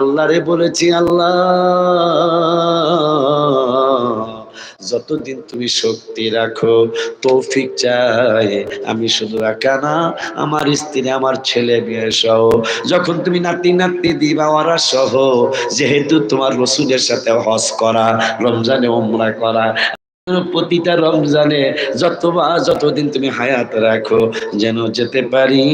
আল্লাহরে বলেছি, আল্লাহ, যতদিন তুমি শক্তি রাখো, তৌফিক চাই। আমি শুধু একা না, আমার স্ত্রী, আমার ছেলে মেয়ে সহ, যখন তুমি নাতি নাতি দিবা, ওরা সহ, যেহেতু তোমার রসুলের সাথে হজ করা, রমজানে ওমরা করা প্রতিটা রমজানে যতবার যতদিন তুমি হায়াত রাখো, যেন যেতে পারি।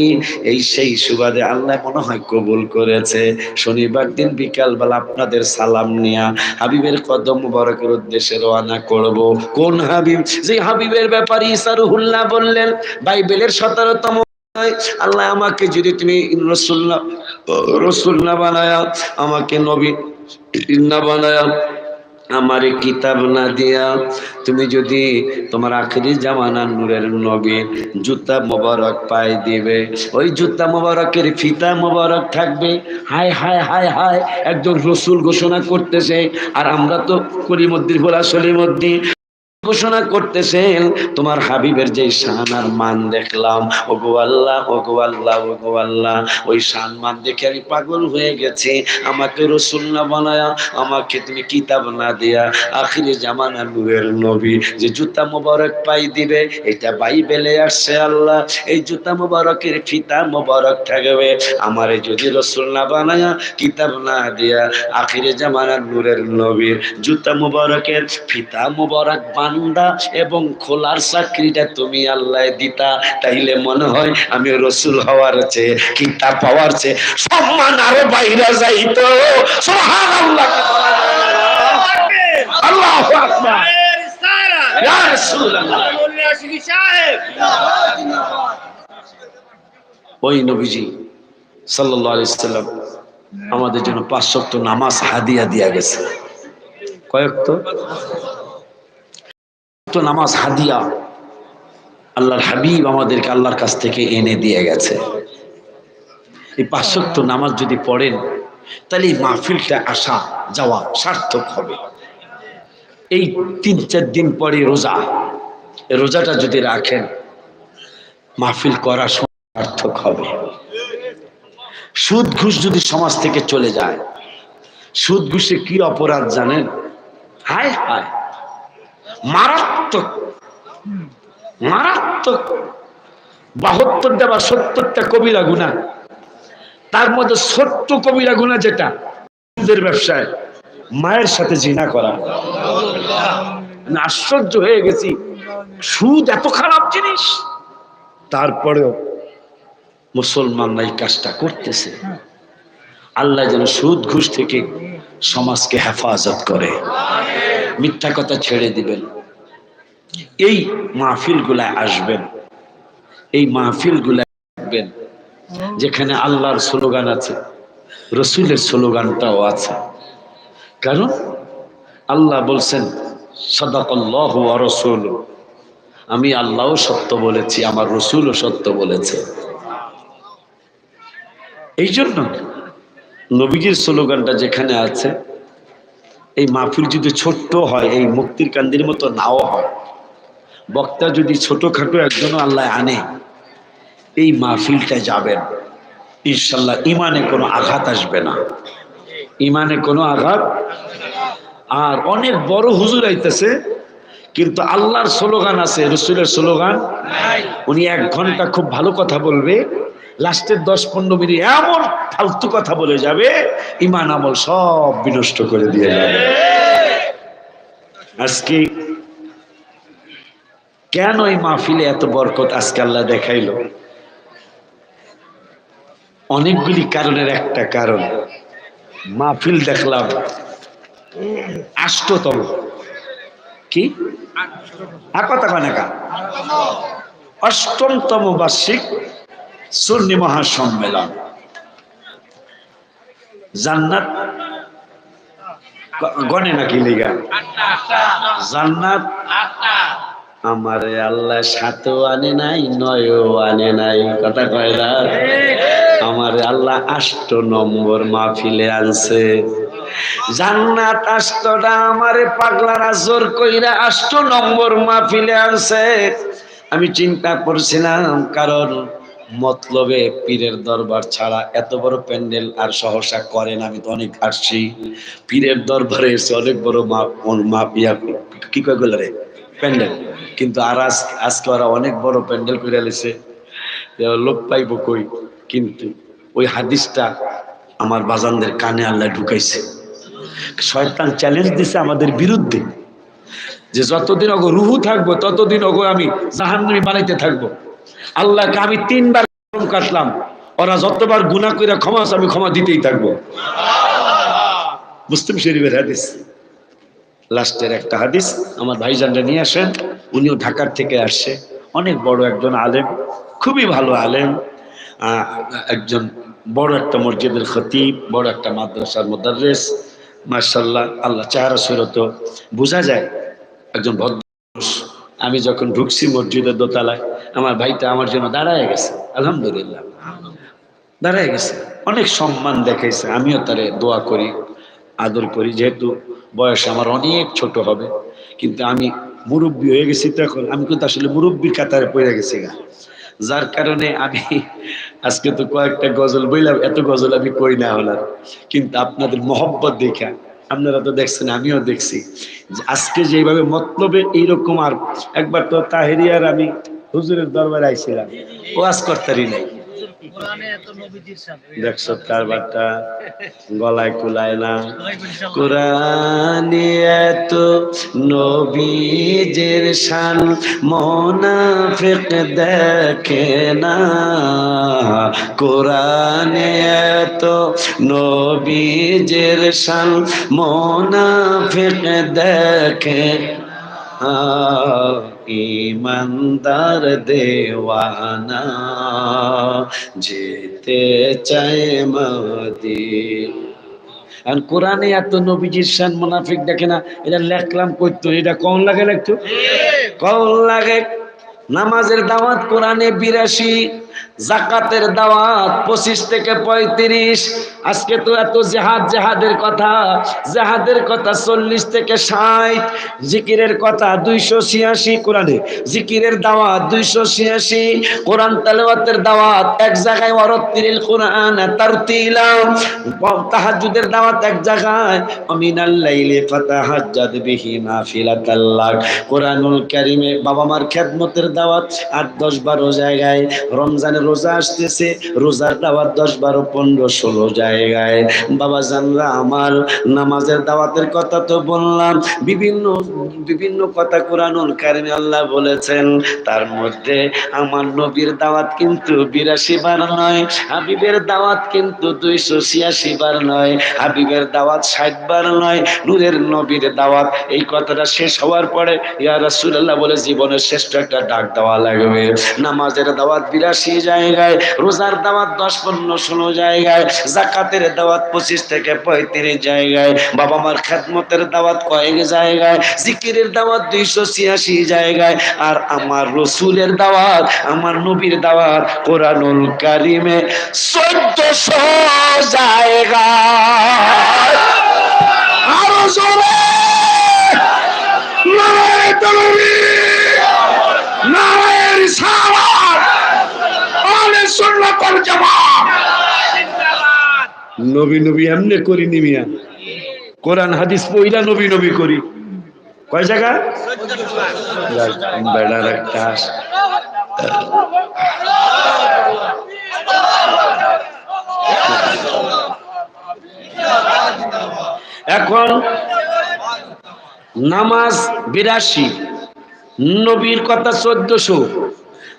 এই সেই সুবাদে আল্লাহ মনে হয় কবুল করেছে। শনিবার দিন বিকালবেলা আপনাদের সালাম নিয়া হাবিবের কদম বরকের উদ্দেশ্যে রওনা করব। কোন হাবিব? যে হাবিবের ব্যাপারে ইসারুহুল্লাহ বললেন, বাইবেলের সতেরোতম আল্লাহ আমাকে যদি তুমি রসুল্লাহ রসুল্লাহ বানায়া, আমাকে নবী বানায়া আমারে কিতাব না দিয়া তুমি যদি তোমার আখেরি জামানার নূরের নবী জুতা মোবারক পাই দিবে, ওই জুতা মোবারকের ফিতা মোবারক থাকবে। হায় হায় হায় হায়, একজন রসুল ঘোষণা করতেছে, আর আমরা তো করিমদ্দির ভোলা সলিমদ্দি ঘোষণা করতেছেন, তোমার হাবিবের যে শান আর মান দেখলাম ও গো আল্লাহ ও গো আল্লাহ ও গো আল্লাহ, ওই শান মান দেখে আমি পাগল হয়ে গেছি। আমাকে রসুল না বানায়া, আমাকে তুমি কিতাব না দিয়া, আখিরে জামানা নূরের নবী, যে জুতা মোবারক পাই দিবে, এটা বাইবেলে আসছে আল্লাহ। এই জুতা মোবারকের ফিতা মোবারক থাকবে। আমারে যদি রসুল না বানায়া, কিতাব না দিয়া, আখিরে জামানা নূরের নবীর জুতা মোবারকের ফিতা মোবারক বান বান্দা এবং খোলার চাকরিটা তুমি আল্লাহ দিতা, তাইলে মনে হয় আমি রসুল হওয়ার চেয়ে কিতাব পাওয়ার চেয়ে সম্মান আরও বাইরে যাইতো। ওই নবীজি সাল্লাম আমাদের জন্য পাঁচ শক্ত নামাজ হাদিয়া দিয়া গেছে। কয়েক তো? নামাজ হাদিয়া। আল্লাহর হাবিব আমাদেরকে আল্লাহর কাছ থেকে এনে দিয়ে গেছে। এই পাঁচশক্ত নামাজ যদি পড়েন, তাহলে এই মাহফিলটা আসা যাওয়া সার্থক হবে। এই তিন চার দিন পরে রোজা। রোজাটা যদি রাখেন, মাহফিল করা সার্থক হবে। সুদ ঘুষ যদি সমাজ থেকে চলে যায় সুদ ঘুষে কি অপরাধ জানেন? হায় হায়। মারাত্মক মারাত্মক। বাহাত্তরটা বা সত্তরটা কবিরা গুণা। তার মধ্যে ছোট্ট কবিরা গুণা যেটা ব্যবসায়, মায়ের সাথে জিনা করা। আশ্চর্য হয়ে গেছি, সুদ এত খারাপ জিনিস। তারপরেও মুসলমানরা এই কাজটা করতেছে। আল্লাহ যেন সুদ ঘুষ থেকে সমাজকে হেফাজত করে। মিথ্যা কথা ছেড়ে দিবেন। এই মাহফিল গুলায় আসবেন। এই মাহফিল গুলায় আসবেন, যেখানে আল্লাহর স্লোগান আছে, রসুলের স্লোগানটাও আছে। কারণ আল্লাহ বলছেন, সদাকল্লাহ রসুল। আমি আল্লাহও সত্য বলেছি, আমার রসুলও সত্য বলেছে। এই জন্য নবীজির স্লোগানটা যেখানে আছে এই মাহফিল যদি ছোট্ট হয়, এই মুক্তির কান্দির মতো নাও হয়। বক্তা যদি ছোটখাটো একজন আল্লাহ আনে, এই মাহফিলটা যাবেন ইনশাল্লাহ ইমানে কোনো আঘাত আসবে না। ইমানে কোনো আঘাত আর অনেক বড় হুজুর আইতেছে, কিন্তু আল্লাহর স্লোগান আছে, রসুলের স্লোগান, উনি এক ঘণ্টা খুব ভালো কথা বলবে লাস্টের দশ পনেরো মিনিট এমন ফালতু কথা বলে যাবে, ইমান আমল সব বিনষ্ট করে দিয়ে যাবে। আজকে কেন এই মাহফিলে এত বরকত আজকে আল্লাহ দেখাইল? অনেকগুলি কারণের একটা কারণ। মাহফিল দেখলাম আষ্টতম। কি? আর কথা কানেকা অষ্টমতম বার্ষিক সুন্নি মহাসম্মেলন। জান্নাত গনে নাকি লিগা? জান্নাত আমারে আল্লাহ সাতও আনে নাই, নয়ও আনে নাই। কথা কয় না? আমারে আল্লাহ আষ্ট নম্বর মাহফিলে আনছে। জান্নাত আষ্টটা আমারে পাগলারা জোর কইরা আষ্ট নম্বর মাহফিলে আনছে। আমি চিন্তা করছিলাম, কারণ মতলবে পীরের দরবার ছাড়া এত বড় প্যান্ডেল আর সহসা করেন আমি তো অনেক আসছি পীরের দরবারে এসে অনেক বড় মাপ মাপ ইয়া কি কয় গেল রে? প্যান্ডেল। কিন্তু আর আজ, আজকে ওরা অনেক বড় প্যান্ডেল করে লেছে। লোক পাইব কই? কিন্তু ওই হাদিসটা আমার বাজানদের কানে আল্লাহ ঢুকাইছে। শয়তান চ্যালেঞ্জ দিছে আমাদের বিরুদ্ধে। যে যতদিন অগো রুহু থাকব, ততদিন অগো আমি জাহান্নামী বানাইতে থাকব। আল্লাহকে আমি তিনবার কাটলাম ওরা যতবার গুনাহ করে ক্ষমা চায়, আমি ক্ষমা দিতেই থাকব। মুসলিম শরীফের হাদিস। লাস্টের একটা হাদিস আমার ভাইজানরা নিয়ে আসেন। উনিও ঢাকার থেকে আসছে অনেক বড় একজন আলেম খুবই ভালো আলেম। একজন বড় একটা মসজিদের খতিব বড় একটা মাদ্রাসার মোদারেস মার্শাল্লাহ আল্লাহ চেহারা সুরত। বোঝা যায় একজন ভদ্র আমি যখন ঢুকছি মসজিদের দোতলায় আমার ভাইটা আমার জন্য দাঁড়ায় গেছে। আলহামদুলিল্লাহ। দাঁড়ায় গেছে। অনেক সম্মান দেখাইছে। আমিও তারে দোয়া করি, আদর করি। যেহেতু বয়স আমার অনেক ছোট হবে, কিন্তু আমি মুরব্বী হয়ে গেছি তো এখন। আমি কিন্তু আসলে মুরব্বীর কাতারে পড়ে গেছি গা। যার কারণে আমি আজকে তো কয়েকটা গজল বইলাম, এত গজল আমি কই না হলাম। কিন্তু আপনাদের মহব্বত দেখা। আপনারা তো দেখছেন, আমিও দেখছি। আজকে যেভাবে মতলবে এইরকম আর একবার তো তাহেরিয়ার আমি হুজুরের দরবারে আইছিলাম। ওয়াজ করতারি নাই। দেখছ কারবারটা গলায় কুলায় না। কোরআনে এত নবীজের শান মোনাফিক দেখে না। কোরআনে এত নবীজের শান মোনাফিক দেখে ইমানদার দেওয়ানা যেতে চায় মদিন আর কোরআনে এত নবীজির শান মুনাফিক দেখে না এটা লেখলাম করতো এটা কম লাগে লেখতো কম লাগে নামাজের দাওয়াত কোরআনে বিরাশি জাকাতের দাওয়াত পঁচিশ থেকে পঁয়ত্রিশ। আজকে তো এত জেহাদ জেহাদের কথা জেহাদের কথা চল্লিশ থেকে ষাট। জিকিরের কথা দুইশো ছিয়াশি কোরআনে। জিকিরের দাওয়াত দুইশো ছিয়াশি। কোরআন তালেওয়াতের দাওয়াত এক জায়গায় অরত্তিরিল কোরআন তারতিলাম তাহাজ্জুদের দাওয়াত এক জায়গায়, অমিনাল লাইলি ফাতাহাজ্জাদ বিহি নাফিলাতাল্লাহ কোরআনুল কারীমে বাবা মার খেদমতের দাওয়াত আট দশ বারো জায়গায়। রমজানের রোজা আসতেছে, রোজার দাওয়াত দশ বারো, পনেরো, ষোলো জায়গায়। বাবা জানরা আমার নামাজের দাওয়াতের কথা তো বললাম। বিভিন্ন বিভিন্ন কথা কোরআনুল কারিমে আল্লাহ বলেছেন, তার মধ্যে আমার নবীর দাওয়াত কিন্তু বিরাশি বার নয়, হাবিবের দাওয়াত কিন্তু দুইশো ছিয়াশি বার নয়, হাবিবের দাওয়াত ষাট বার নয়, নূরের নবীর দাওয়াত এই কথাটা শেষ হওয়ার পরে, ইয়া রাসূলুল্লাহ বলে জীবনের শ্রেষ্ঠ একটা ডাক দেওয়া লাগবে। নামাজের দাওয়াত বিরাশি জায়গায়, রোজার দাওয়াত দশ, পনেরো, ষোলো জায়গায়, জাকাতের দাওয়াত পঁচিশ থেকে পঁয়ত্রিশ জায়গায় বাবা মার খেদমতের দাওয়াত কয়েক জায়গায়, জিকিরের দাওয়াত দুইশো ছিয়াশি জায়গায়, আর আমার রসুলের দাওয়াত, আমার নবীর দাওয়াত কোরআনুল কারিমে চোদ্দশো জায়গা। নারায়ণ নারায়ণ আলে সুন্নাত জামাত নবী নবী এমনি করি নিমিয়া কোরআন, হাদিস পইলা নবী নবী করি। কয় জায়গা? এখন নামাজ বিরাশি, নবীর কথা চোদ্দশো।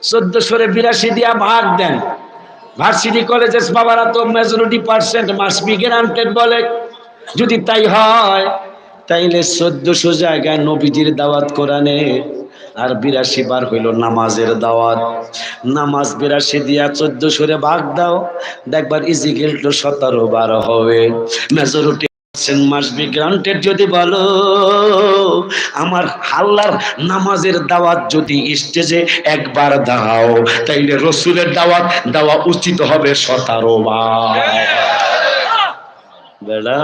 চোদ্দশোরে বিরাশি দিয়া ভাগ দেন। ভার্সিটি কলেজের বাবারা তো majority percent must be granted বলে। যদি তাই হয়, তাইলে চোদ্দশো জায়গায় নবীজির দাওয়াত কোরআনে আর বিরাশি বার হইল নামাজের দাওয়াত। নামাজ বিরাশি দিয়া চোদ্দশোরে ভাগ দাও, দেখবার ইজিকেল তো সতেরো বার হবে। মেজরিটি যদি বলো, আমার হাল্লার নামাজের দাওয়াত যদি স্টেজে একবার দাও, তাইলে রসুলের দাওয়াত দেওয়া উচিত হবে সতেরো বেড়া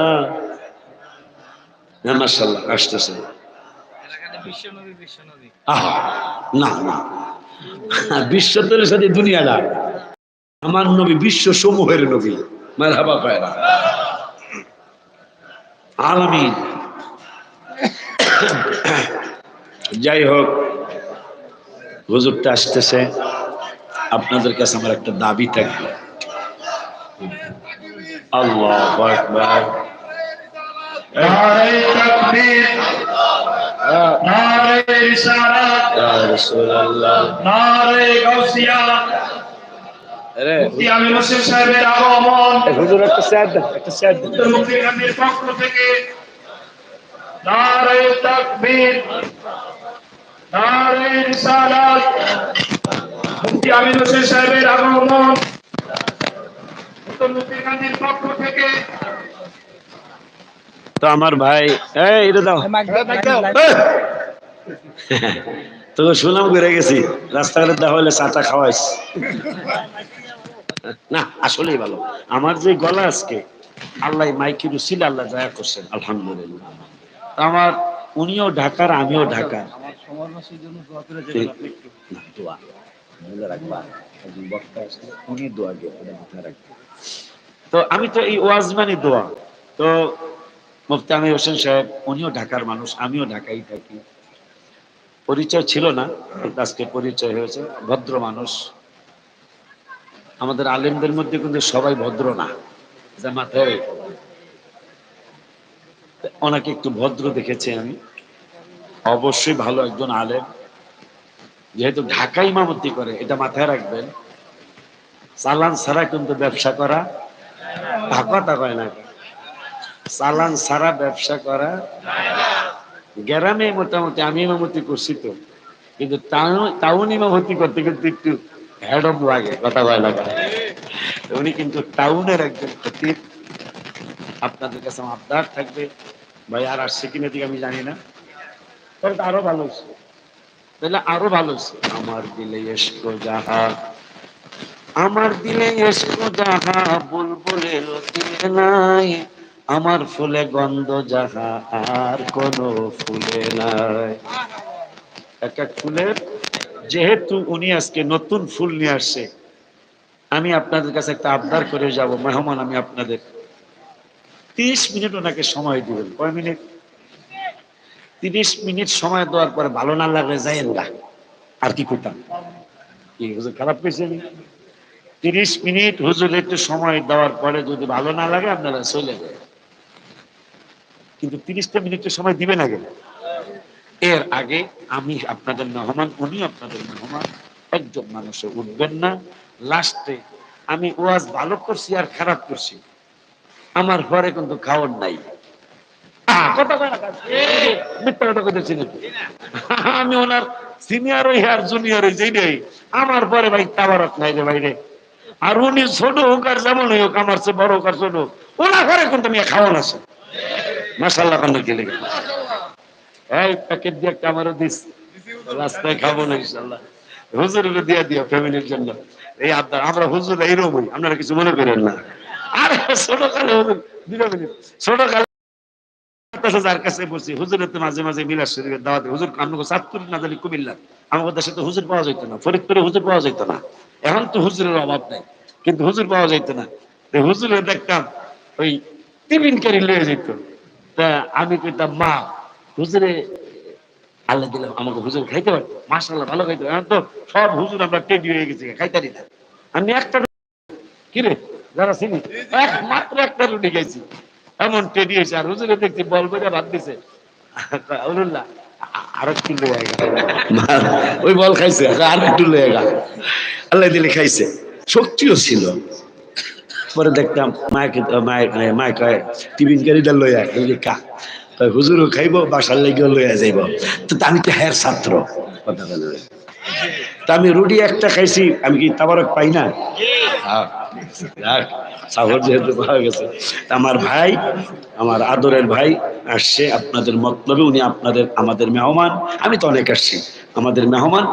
আহা, না না। আমার নবী বিশ্ব সমূহের নবী। মারহাবা পায়রা। আলামিন। যাই হোক হুজুরটা আসতেছে। আপনাদের কাছে আমার একটা দাবি থাকবে। আল্লাহ নারে নারে রিসালাত ইয়া রাসূলুল্লাহ নারে গাউসিয়া আরে মুফতি আমির হোসেন সাহেবের আগমন। হুজুর একটা স্যার একটা স্যার উত্তর মুক্তি পক্ষ থেকে নারে তাকবীর নারে রিসালাত। মুফতি আমির হোসেন সাহেবের আগমন। উত্তর গান্ধীর পক্ষ থেকে তো আমার ভাই এই এটা দাও। তো সুনাম করে গেছি রাস্তাঘাটে দেখা হলে চাটা খাওয়াইস। না আসলেই ভালো। আমার যে গলা আজকে আল্লাহ মাইকি রুসিল আল্লাহ দয়া করছেন আলহামদুলিল্লাহ। আমার উনিও ঢাকার আমিও ঢাকার। তো আমি তো এই ওয়াজ মানে দোয়া। তো মুফতি হোসেন সাহেব উনিও ঢাকার মানুষ আমিও ঢাকাই থাকি। পরিচয় ছিল না আজকে পরিচয় হয়েছে ভদ্র মানুষ। আমাদের আলেমদের মধ্যে কিন্তু সবাই ভদ্র না। যা ওনাকে একটু ভদ্র দেখেছি আমি। অবশ্যই ভালো একজন আলেম। যেহেতু ঢাকা ইমামতি করে, এটা মাথায় রাখবেন। চালান ছাড়া কিন্তু ব্যবসা করা কথা কয় না। চালান ছাড়া ব্যবসা করা গ্রামে মোটামুটি আমি ইমামতি করছি তো। কিন্তু টাউন ইমামতি করতে কিন্তু একটু লাগে উনি কিন্তু টাউনের একজন খতিব। আপনাদের কাছে আবদার থাকবে। ভাই, আর দিকে আমি জানি না। তবে তো আরও ভালো তাহলে আরও ভালো আমার দিলে এসকো যাহা। আমার দিলে এসকো যাহা বুলবুলের দিলে নাই। আমার ফুলে গন্ধ যাহা, আর কোন ফুলে নাই। এক এক ফুলের যেহেতু উনি আজকে নতুন ফুল নিয়ে আসছে, আমি আপনাদের কাছে একটা আবদার করে যাব, মেহমান আমি আপনাদের। তিরিশ মিনিট ওনাকে সময় দিবেন। কয় মিনিট? তিরিশ মিনিট সময় দেওয়ার পরে ভালো না লাগলে যাইয়েন না। আর কি করতাম? কি, হুজুর খারাপ পেয়েছেন তিরিশ মিনিট হুজুর একটু সময় দেওয়ার পরে যদি ভালো না লাগে, আপনারা চলে যায় কিন্তু তিরিশটা মিনিটের সময় দিবেন আগে। এর আগে আমি আপনাদের মেহমান, উনি আপনাদের মেহমান। একজন মানুষে উঠবেন না। লাস্টে আমি ওয়াজ ভালো করছি আর খারাপ করছি। আমার ঘরে কিন্তু খাওয়ার নাই? আমি ওনার সিনিয়র হই আর জুনিয়র হই যেটাই আমার পরে ভাই তাবারক নাই রে বাইরে আর উনি ছোট হোক আর যেমন হোক, আমার চেয়ে বড় হোক আর ছোট হোক, ওনার ঘরে কিন্তু আমি খাওয়ান আছে। মাসাল্লাহ গেলে। এই প্যাকেট দিয়ে একটা দিস। রাস্তায় খাব না ইনশাল্লাহ দিয়ে দিও ফ্যামিলির জন্য। এই আবদার আমরা হুজুর এইরকমই, আপনারা কিছু মনে করেন না। আর ছোট কালে ছোট কালে হুজুর পাওয়া না এখন তো হুজুরের অভাব নাই, কিন্তু হুজুর পাওয়া যেত না। হুজুরে দেখতাম ওই টিফিন ক্যারি লয়ে যেত তা আমি কইতাম, মা হুজুরে, আল্লাহ দিলাম আমাকে হুজুর খাইতে পারতো? মাসাল্লাহ ভালো খাইতে। এখন তো সব হুজুর আমরা টেডি হয়ে গেছি খাইতারি না। আমি একটা কি রে? যারা চিনি? এক মাত্র একটা রুটি খাইছি। এমন টেডি হয়েছে। আর হুজুরে দেখছি বল করে ভাত দিছে। আলুল্লাহ আর লয়ে লয়ে দিলে পরে মায়ের টিফিন গাড়িটা কয় হুজুরও খাইব, বাসার লেগেও লইয়া যাইব। তো আমি তো হ্যার ছাত্র। কথা বলে আমি রুটি একটা খাইছি, আমি কি তাবারক পাই না? আমার ভাই, আমার আদরের ভাই আসছে আপনাদের মতলবে, উনি আপনাদের, আমাদের মেহমান। আমি তো অনেক আসছি। আমাদের মেহমান